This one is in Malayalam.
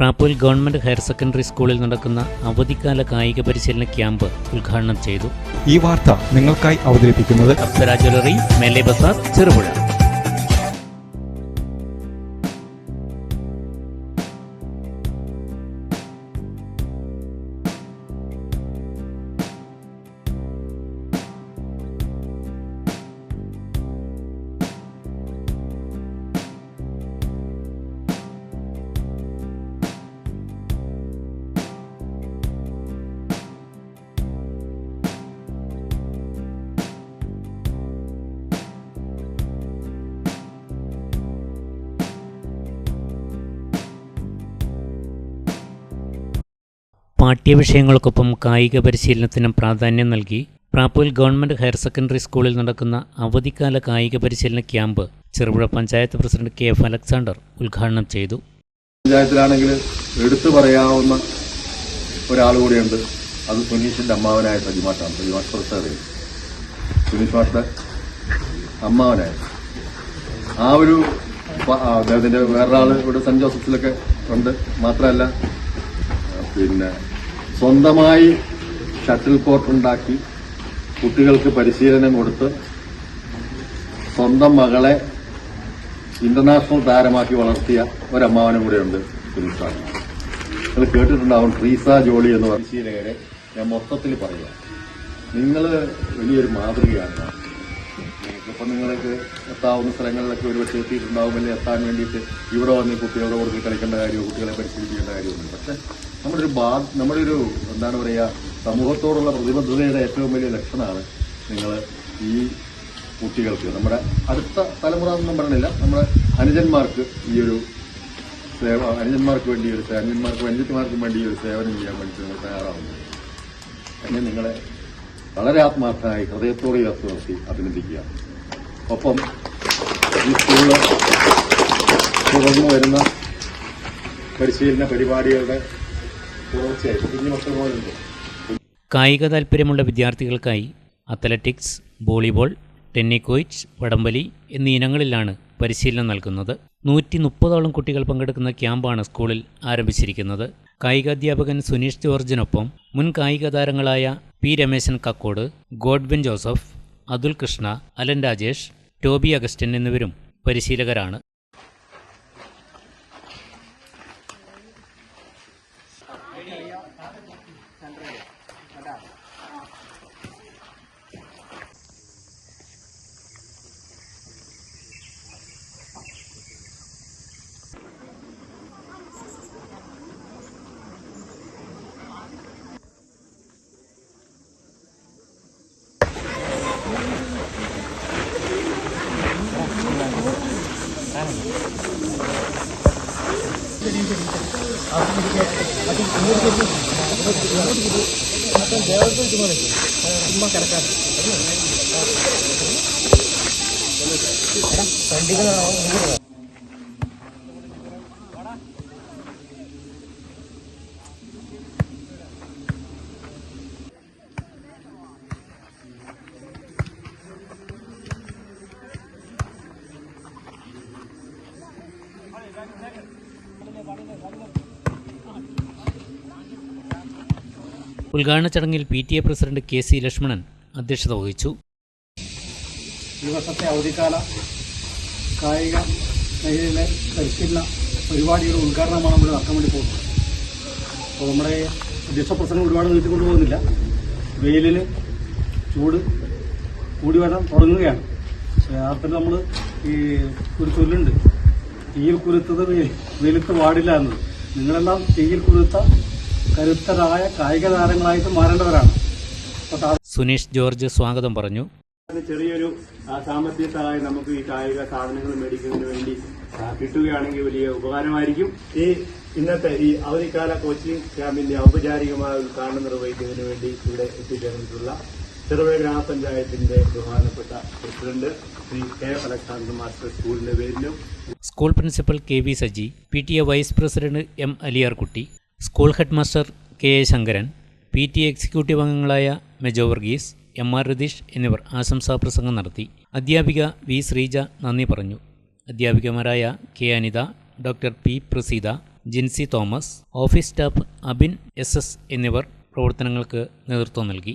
പ്രാപ്പൂൽ ഗവൺമെന്റ് ഹയർ സെക്കൻഡറി സ്കൂളിൽ നടക്കുന്ന അവധിക്കാല കായിക പരിശീലന ക്യാമ്പ് ഉദ്ഘാടനം ചെയ്തു. ഈ വാർത്ത നിങ്ങൾക്കായി അവതരിപ്പിക്കുന്നത് അപ്സര ജ്വല്ലറി മേലെ ബസാർ ചെറുപുഴ. പാഠ്യവിഷയങ്ങൾക്കൊപ്പം കായിക പരിശീലനത്തിനും പ്രാധാന്യം നൽകി പ്രാപ്പൂൽ ഗവൺമെന്റ് ഹയർ സെക്കൻഡറി സ്കൂളിൽ നടക്കുന്ന അവധിക്കാല കായിക പരിശീലന camp Cherupuzha panchayat president K F Alexander ഉദ്ഘാടനം ചെയ്തു. പഞ്ചായത്തിലാണെങ്കിൽ എടുത്തു പറയാവുന്ന ഒരാൾ കൂടിയുണ്ട്. അത് സുനീഷിന്റെ അമ്മാവനായ സജിമാട്ടാണ് സജിമാഷ് പ്രസാദ്. സുനീഷ് മാഷിന്റെ അമ്മാവനായ. ആ ഒരു അദ്ദേഹത്തിന്റെ വേറൊരാൾ ഇവിടെ സെന്റ് ജോസഫിലൊക്കെ ഉണ്ട്. മാത്രമല്ല പിന്നെ സ്വന്തമായി ഷട്ടിൽ കോർട്ട് ഉണ്ടാക്കി കുട്ടികൾക്ക് പരിശീലനം കൊടുത്ത് സ്വന്തം മകളെ ഇന്റർനാഷണൽ താരമാക്കി വളർത്തിയ ഒരമ്മാവനും കൂടെയുണ്ട് സുനിഷാണ് നിങ്ങൾ കേട്ടിട്ടുണ്ടാവും ട്രീസ ജോളി എന്ന് പരിശീലകരെ ഞാൻ മൊത്തത്തിൽ പറയാം. നിങ്ങൾ വലിയൊരു മാതൃകയാണ്. ഇപ്പം നിങ്ങൾക്ക് എത്താവുന്ന സ്ഥലങ്ങളിലൊക്കെ ഒരു പക്ഷേ എത്തിയിട്ടുണ്ടാവുമല്ലേ? എത്താൻ വേണ്ടിയിട്ട് ഇവിടെ വന്ന് കുട്ടികളോട് കൊടുത്ത് കളിക്കേണ്ട കാര്യമോ? കുട്ടികളെ പരിശീലിക്കേണ്ട കാര്യമൊന്നും പക്ഷെ നമ്മുടെ ഒരു ബാ നമ്മുടെ ഒരു എന്താണ് പറയുക സമൂഹത്തോടുള്ള പ്രതിബദ്ധതയുടെ ഏറ്റവും വലിയ ലക്ഷണമാണ് നിങ്ങൾ ഈ കുട്ടികൾക്ക് നമ്മുടെ അടുത്ത തലമുറ ഒന്നും പറഞ്ഞില്ല നമ്മുടെ അനുജന്മാർക്ക് ഈ ഒരു സേവ അനുജന്മാർക്ക് വേണ്ടി ഒരു അനുജന്മാർക്കും അനുജന്മാർക്കും വേണ്ടി ഒരു സേവനം ചെയ്യാൻ വേണ്ടി നിങ്ങൾ തയ്യാറാവുന്നത് എന്നെ നിങ്ങളെ വളരെ ആത്മാർത്ഥമായി ഹൃദയത്തോടെ ചേർത്ത് നിർത്തി അഭിനന്ദിക്കുക. ഒപ്പം ഈ സ്കൂളിൽ തുടർന്നു വരുന്ന പരിശീലന പരിപാടികളുടെ കായിക താൽപ്പര്യമുള്ള വിദ്യാർത്ഥികൾക്കായി അത്ലറ്റിക്സ് വോളിബോൾ ടെന്നിക്കോയിച്ച് വടംവലി എന്നീ ഇനങ്ങളിലാണ് പരിശീലനം നൽകുന്നത്. നൂറ്റി മുപ്പതോളം കുട്ടികൾ പങ്കെടുക്കുന്ന ക്യാമ്പാണ് സ്കൂളിൽ ആരംഭിച്ചിരിക്കുന്നത്. കായികാധ്യാപകൻ സുനീഷ് ജോർജിനൊപ്പം മുൻ കായിക താരങ്ങളായ P Rameshan Kakkod Godwin Joseph Athul Krishna Alan Rajesh Toby Augustine എന്നിവരും പരിശീലകരാണ്. ಮತ್ತೆ ದೇವರದ್ದು ಇದು ಮಾಡಿದ್ವಿ ತುಂಬ ಕರೆಕ್ಟಾಗಿ ಸಂಡಿಗೆ ഉദ്ഘാടന ചടങ്ങിൽ P T A president K C Lakshmanan അധ്യക്ഷത വഹിച്ചു. ദിവസത്തെ അവധിക്കാല കായിക മേഖലയിലെ പരിശീലന പരിപാടിയുടെ ഉദ്ഘാടനമാണ് നമ്മൾ നടക്കാൻ വേണ്ടി പോകുന്നത്. അപ്പോൾ നമ്മുടെ അധ്യക്ഷ പ്രസംഗം ഒരുപാട് നീട്ടിക്കൊണ്ടു പോകുന്നില്ല വെയിലിന് ചൂട് കൂടി വരാൻ തുടങ്ങുകയാണ്. യഥാർത്ഥത്തിൽ നമ്മൾ ഈ ഒരു ചൊല്ലുണ്ട് തീയിൽ കുരുത്തത് വെയിലത്ത് പാടില്ല എന്നത്. നിങ്ങളെല്ലാം തീയിൽ കുരുത്ത കരുത്തരായ കായിക താരങ്ങളായിട്ട് മാറേണ്ടവരാണ്. സുനീഷ് ജോർജ് സ്വാഗതം പറഞ്ഞു. ചെറിയൊരു സാമ്പത്തിക സഹായം നമുക്ക് ഈ കായിക സാധനങ്ങൾ മേടിക്കുന്നതിന് വേണ്ടി കിട്ടുകയാണെങ്കിൽ വലിയ ഉപകാരമായിരിക്കും. ഈ ഇന്നത്തെ ഈ അവധിക്കാല കോച്ചിംഗ് ക്യാമ്പിന്റെ ഔപചാരികമായ ഉദ്ഘാടനം നിർവഹിക്കുന്നതിന് വേണ്ടി ഇവിടെ എത്തിച്ചേർന്നിട്ടുള്ള ചെറുപുഴ ഗ്രാമപഞ്ചായത്തിന്റെ ബഹുമാനപ്പെട്ട president Shri K. Alexander master സ്കൂളിന്റെ പേരിലും school principal K V Saji P T A vice president M Aliyarkutty school head master K A Sankaran P T executive അംഗങ്ങളായ മെജോ വർഗീസ് എം ആർ രതീഷ് എന്നിവർ ആശംസാ പ്രസംഗം നടത്തി. അധ്യാപിക വി ശ്രീജ നന്ദി പറഞ്ഞു. അധ്യാപികമാരായ K Anitha doctor P Praseetha Jincy Thomas office staff Abin S S എന്നിവർ പ്രവർത്തനങ്ങൾക്ക് നേതൃത്വം നൽകി.